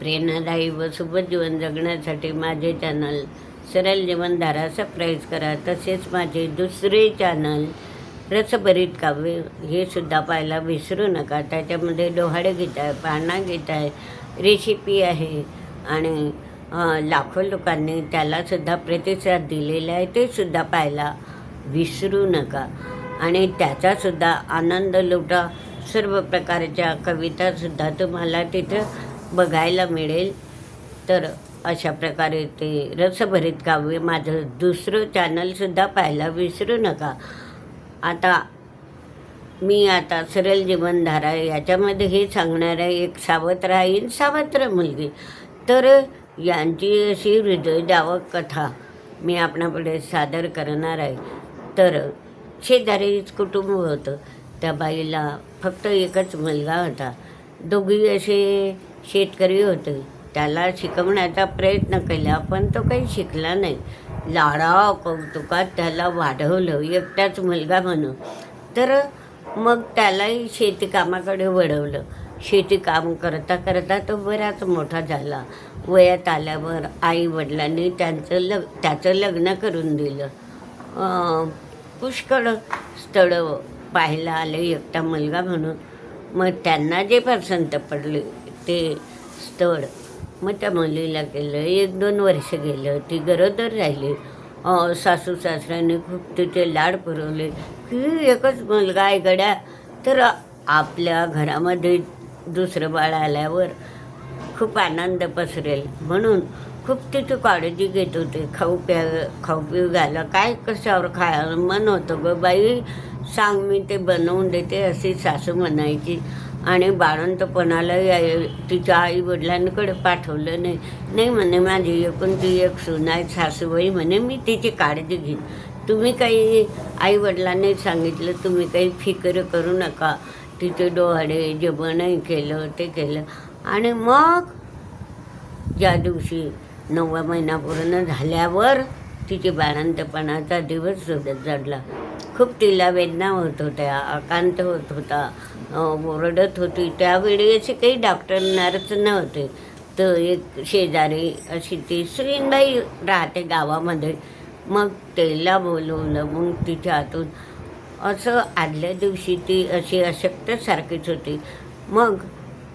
प्रेरणादायी व सोबत जीवन जगण्यासाठी माझे चॅनल सरल जीवनधारा सबस्क्राईब करा. तसेच माझे दुसरे चॅनल रसभरीत काव्य हे सुद्धा पाहायला विसरू नका. त्याच्यामध्ये डोहाडे गीत आहे पाळणा गीत आहे रेसिपी आहे आणि लाखो लोकांनी त्यालासुद्धा प्रतिसाद दिलेला आहे ते सुद्धा पाहायला विसरू नका. आणि त्याचासुद्धा आनंद लुटा. सर्व प्रकारच्या कवितासुद्धा तुम्हाला तिथं बघायला मिळेल. तर अशा प्रकारे ते रसभरीत काव्य माझं दुसरं चॅनलसुद्धा पाहायला विसरू नका. आता मी आता सरळ जीवनधारा याच्यामध्ये हे सांगणार आहे एक सावत्र राहील सावत्र मुलगी. तर यांची अशी हृदयदावक कथा मी आपणापुढे सादर करणार आहे. तर शेजारीच कुटुंब होतं. त्या बाईला फक्त एकच मुलगा होता. दोघी असे शेतकरी होते. त्याला शिकवण्याचा प्रयत्न केला पण तो काही शिकला नाही. लाडा कौतुकात त्याला वाढवलं एकटाच मुलगा म्हणून. तर मग त्यालाही शेतीकामाकडे वळवलं. शेतीकाम करता करता तो बराच मोठा झाला. वयात आल्यावर आई वडिलांनी त्यांचं लग त्याचं लग्न करून दिलं. पुष्कळ स्थळं पाहायला आले एकटा मुलगा म्हणून. मग त्यांना जे पसंत पडले ते स्थळ. मग त्या मुलीला गेलं. एक दोन वर्ष गेलं. ती गरोदर राहिली. सासू सासऱ्याने खूप तिथे लाड पुरवले. की एकच मुलगा आहे गड्या. तर आपल्या घरामध्ये दुसरं बाळ आल्यावर खूप आनंद पसरेल. म्हणून खूप तिथे काळजी घेत होते. खाऊ प्या खाऊ पिऊ घाला. काय कशावर खायला? मन होतं ग बाई सांग मी ते बनवून देते अशी सासू म्हणायची. आणि बाळंतपणाला या- तिच्या आई वडिलांकडे पाठवलं नाही. नाही म्हणे माझी एकूण ती एक सून आहे सासूबाई म्हणे मी तिची काळजी घेईन. तुम्ही काही आई वडिलांनी सांगितलं तुम्ही काही फिकर करू नका. तिचे डोहाडे जेवणही केलं ते केलं. आणि मग ज्या दिवशी नववा महिना पूर्ण झाल्यावर तिची बाळंतपणाचा दिवस जड- जडला. खूप तिला वेदना होत होत्या आकांत होत होता. ओरडत होती. त्यावेळी असे काही डॉक्टर नर्स नव्हते. तर एक शेजारी अशी ती सुरीनबाई राहते गावामध्ये. मग तिला बोलवलं मग तिच्या हातून असं आदल्या दिवशी ती अशी अशक्तसारखीच होती. मग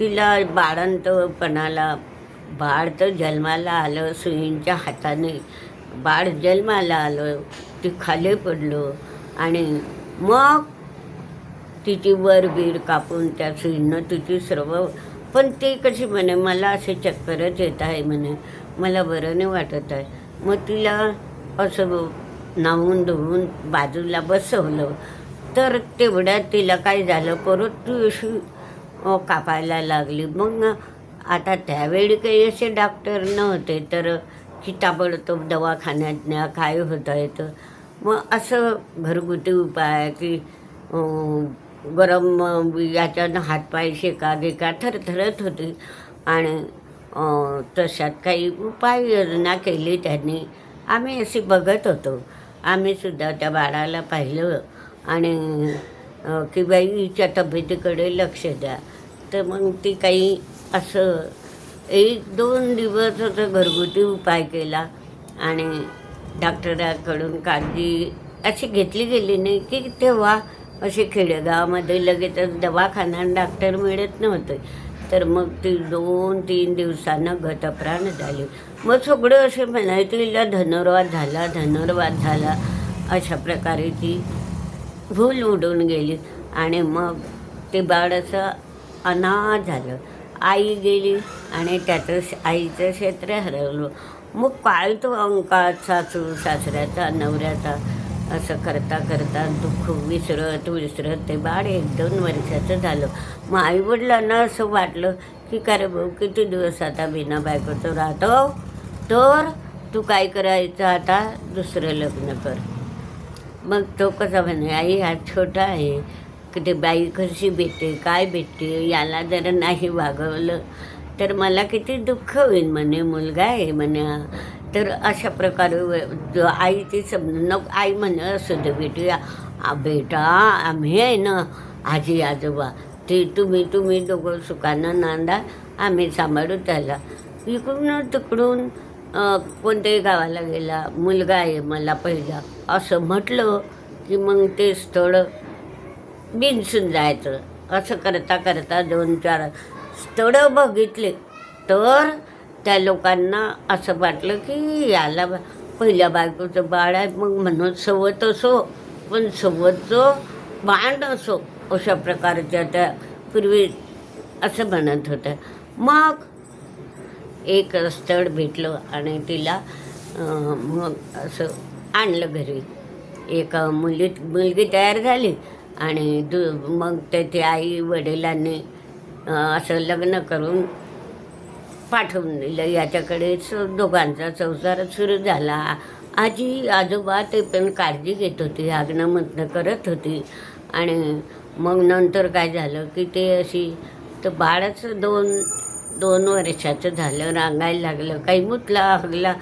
तिला बाळंतपणाला बाळ तर जन्माला आलं सुईंच्या हाताने बाळ जन्माला आलं ती खाली पडलं आणि मग तिची वर बीर कापून त्या सुईनं तिची सर्व पण ते कशी म्हणे मला असे चक्करच येत आहे म्हणे. मला बरं नाही वाटत आहे. मग तिला असं नावून धुवून बाजूला बसवलं. तर तेवढ्यात तिला काय झालं परत ती अशी कापायला लागली. मग आता त्यावेळी काही असे डॉक्टर नव्हते तर की ताबडतोब दवाखान्यात न्या काय होत आहे तर. मग असं घरगुती उपाय की गरम याच्यानं हातपाय शेका गेका थरथरत होती. आणि तशात काही उपाययोजना केली त्यांनी. आम्ही अशी बघत होतो. आम्ही सुद्धा त्या बाळाला पाहिलं. आणि की बाई हिच्या तब्येतीकडे लक्ष द्या. तर मग ती काही असं एक दोन दिवस असं घरगुती उपाय केला. आणि डॉक्टराकडून काळजी अशी घेतली गेली नाही की तेव्हा असे खेडेगावामध्ये लगेचच दवाखाना डॉक्टर मिळत नव्हते. तर मग ती दोन तीन दिवसानं गतप्राण झाली. मग सगळं असे म्हणायचं तिला धनुर्वाद झाला धनुर्वाद झाला. अशा प्रकारे ती भूल उडून गेली. आणि मग ते बाळ असं अनाथ झालं. आई गेली आणि त्याचं श- आईचं क्षेत्र हरवलं. मग काय तो अंकात सासू सासऱ्याचा नवऱ्याचा असं करता करता दुःख विसरत विसरत ते बाळ एक दोन वर्षाचं झालं. मग आईवडिलांना असं वाटलं की का रे भाऊ किती दिवस आता बिना बायकोचं राहतो? तर तू काय करायचं आता? दुसरं लग्न कर. मग तो कसा म्हणे आई हा छोटा आहे. की ते बाई कशी भेटते काय भेटते याला जर नाही वागवलं. तर मला किती दुःख होईल म्हणे मुलगा आहे म्हणे तर अशा प्रकारे व- ते समजून नको आई म्हण असू दे बेटी बेटा आम्ही आहे ना आजी आजोबा. ते तुम्ही तुम्ही दोघं सुखानं नांदा आम्ही सांभाळू त्याला. इकडून तिकडून कोणत्याही गावाला गेला मुलगा आहे मला पहिला. असं म्हटलं की मग ते स्थळ बिनसून जायचं. असं करता करता दोन चार स्थळं बघितले. तर त्या लोकांना असं वाटलं की याला पहिल्या बायकोचं बाळ आहे मग म्हणून सवत असो पण सवतचं बांड असो अशा प्रकारच्या त्या पूर्वी असं म्हणत होतं मग एक स्थळ भेटलं आणि तिला मग असं आणलं घरी. एक मुली मुलगी तयार झाली आणि दु मग त्याची आई वडिलांनी असं लग्न करून पाठवून दिलं. याच्याकडेच दोघांचा संसार सुरू झाला. आजी आजोबा ते पण काळजी घेत होती. आग्नमधनं करत होती. आणि मग नंतर काय झालं की ते अशी तर बाळच दोन दोन वर्षाचं झालं. रांगायला लागलं. काही मुतला हगला.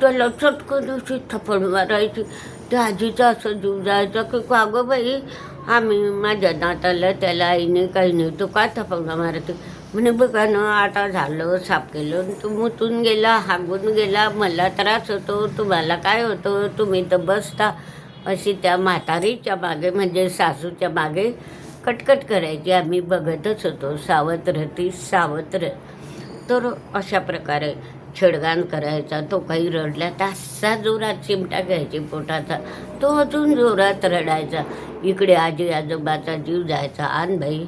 त्याला चटकन अशी थपड मारायची. त्या आजीचा असं जीव जायचा की का गं बाई? आम्ही माझ्या नाताला त्याला आईने काही नाही तो का थपडा मारते? म्हणे बघा ना आता झालं साफ केलं आणि तू मुतून गेला हागून गेला मला त्रास होतो तुम्हाला काय होतं तुम्ही तर बसता. अशी त्या म्हातारीच्या मागे म्हणजे सासूच्या मागे कटकट करायची आम्ही बघतच होतो सावत्र ती सावत्र तर अशा प्रकारे छेडगाण करायचा तो काही रडला तर असा जोरात चिमटा घ्यायची पोटाचा तो अजून जोरात रडायचा. इकडे आजी आजोबाचा जीव जायचा आण बाई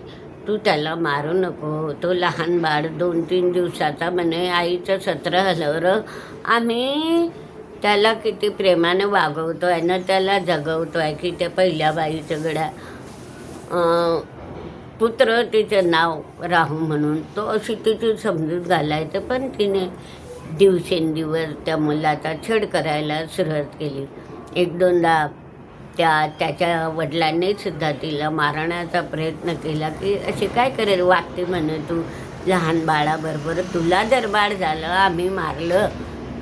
तू त्याला मारू नको. तो लहान बाळ दोन तीन दिवसाचा म्हणे आईचं सत्र हलवर आम्ही त्याला किती प्रेमानं वागवतो आहे ना त्याला जगवतो आहे की त्या पहिल्या बाईचं गड्या पुत्र तिचं नाव राहू म्हणून. तो अशी तिची समजूत घालायचं पण तिने दिवसेंदिवस त्या मुलाचा छेड करायला सुरुवात केली. एक दोनदा त्या त्याच्या वडिलांनी सुद्धा तिला मारण्याचा प्रयत्न केला की असे काय करेल वागते म्हणे तू. लहान बाळाबरोबर तुला जर बाळ झालं आम्ही मारलं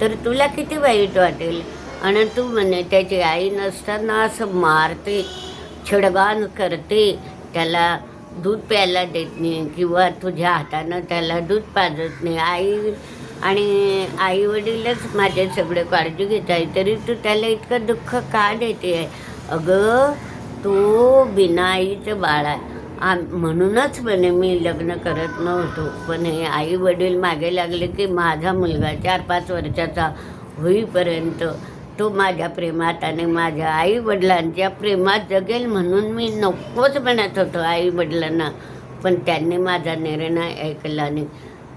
तर तुला किती वाईट वाटेल? आणि तू म्हणे त्याची आई नसताना असं मारते छडगान करते त्याला दूध प्यायला देत नाही किंवा तुझ्या हातानं त्याला दूध पाजत नाही. आई आणि आई वडीलच माझे सगळे काळजी घेत आहे तरी तू त्याला इतकं दुःख का देते? आहे अगं तो बिना आईचं बाळ आहे. आ म्हणूनच म्हणे मी लग्न करत नव्हतो. पण हे आई वडील मागे लागले की माझा मुलगा चार पाच वर्षाचा होईपर्यंत तो माझ्या प्रेमात आणि माझ्या आई वडिलांच्या प्रेमात जगेल म्हणून मी नकोच म्हणत होतो आई वडिलांना पण त्यांनी माझा निर्णय ऐकला नाही.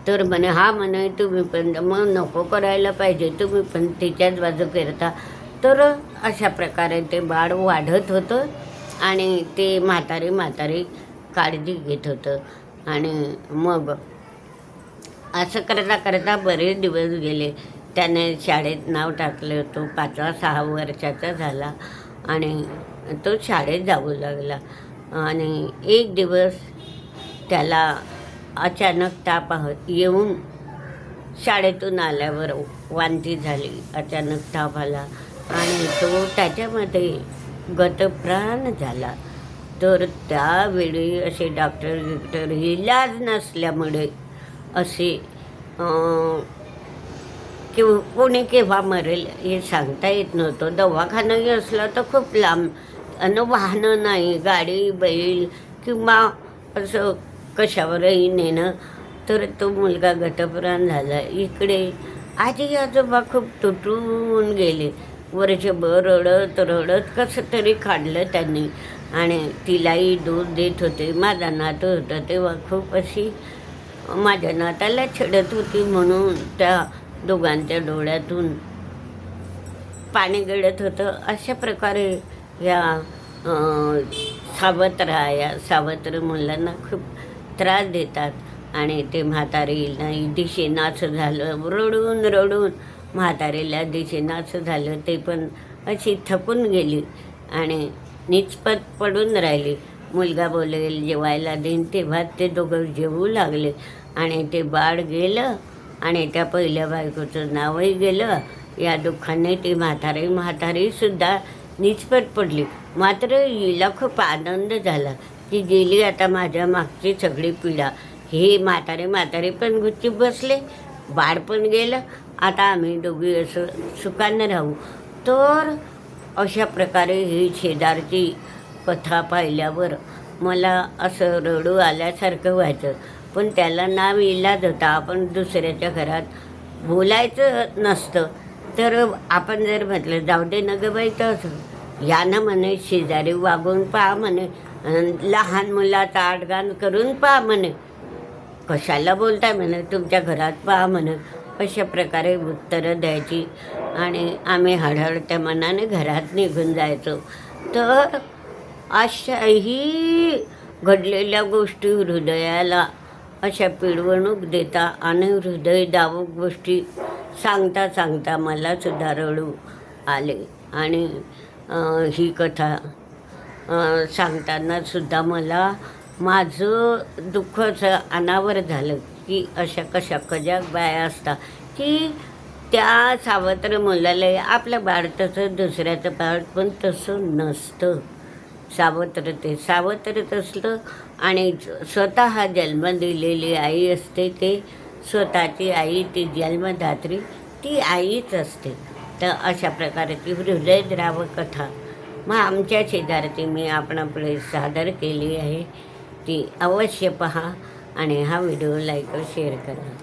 तर म्हणे हा म्हणे तुम्ही पण मग नको करायला पाहिजे. तुम्ही पण तिच्याच बाजू करता तर अशा प्रकारे ते बाळ वाढत होतं आणि ते म्हातारी म्हातारी काळजी घेत होतं. आणि मग असं करता करता बरेच दिवस गेले. त्याने शाळेत नाव टाकलं होतं. पाचवा सहा वर्षाचा झाला आणि तो शाळेत जाऊ लागला. आणि एक दिवस त्याला अचानक ताप येऊन शाळेतून आल्यावर वांती झाली. अचानक ताप आला. आणि तो त्याच्यामध्ये गतप्राण झाला. तर त्यावेळी असे डॉक्टर गिक्टर इलाज नसल्यामुळे असे किंवा कोणी केव्हा मरेल हे सांगता येत नव्हतं. दवाखानाही असला तर खूप लांब. आणि वाहनं नाही गाडी बैल किंवा असं कशावरही नेणं. तर तो मुलगा गतप्राण झाला. इकडे आजी आजोबा खूप तुटून गेले. वर्षभर रडत रडत कसं तरी काढलं त्यांनी. आणि तिलाही दूध देत होते. माझा नातं होता तेव्हा खूप अशी माझ्या नाताला छेडत होती म्हणून त्या दोघांच्या डोळ्यातून पाणी गळत होतं. अशा प्रकारे या सावत्र या सावत्र मुलांना खूप त्रास देतात. आणि ते म्हातारीला दिशेनाचं झालं. रडून रडून म्हातारेला दिशेनं असं झालं ते पण अशी थपून गेली आणि निचपत पडून राहिली. मुलगा बोलेल जेवायला देईन तेव्हा ते दोघं जेवू लागले आणि ते बाळ गेलं आणि त्या पहिल्या बायकोचं नावही गेलं. या दुःखाने ती म्हातारी म्हातारीसुद्धा निचपत पडली. मात्र हिला खूप आनंद झाला. की गेली आता माझ्या मागची सगळी पिढा हे म्हातारे म्हातारे पण गुच्ची बसले. बाळ पण गेलं. आता आम्ही दोघी असं सुखानं राहू. तर अशा प्रकारे ही शेजारची कथा पाहिल्यावर मला असं रडू आल्यासारखं व्हायचं. पण त्याला नाव इलाज होता. आपण दुसऱ्याच्या घरात बोलायचं नसतं. तर आपण जर म्हटलं जाऊ दे न गं बाई तसं. यानं म्हणे शेजारी वागून पहा म्हणे. लहान मुलाचा आडगाण करून पहा म्हणे. कशाला बोलताय? म्हणे. तुमच्या घरात पहा म्हणे. अशा प्रकारे उत्तरं द्यायची. आणि आम्ही हळहळत्या मनाने घरात निघून जायचो. तर अशाही घडलेल्या गोष्टी हृदयाला अशा पिळवणूक देता आणि हृदयदावक गोष्टी सांगता सांगता मला सुद्धा रडू आले. आणि ही कथा सांगतानासुद्धा सांगताना सुद्धा मला माझं दुःख असं अनावर झालं. की अशा कशा कजाक बाया असतात की त्या सावत्र मुलाला आपल्या भारताचं दुसऱ्याचं भारत पण तसं नसतं. सावत्र ते सावत्रच असलं आणि स्वतः जन्म दिलेली आई असते ते स्वतःची आई ती जन्मदात्री ती आईच असते. तर अशा प्रकारची हृदयद्राव कथा. मग आमच्या शेजारती मी आपणापुढे सादर केली आहे. ती अवश्य पहा. आणि हा व्हिडिओ लाईक शेअर करा.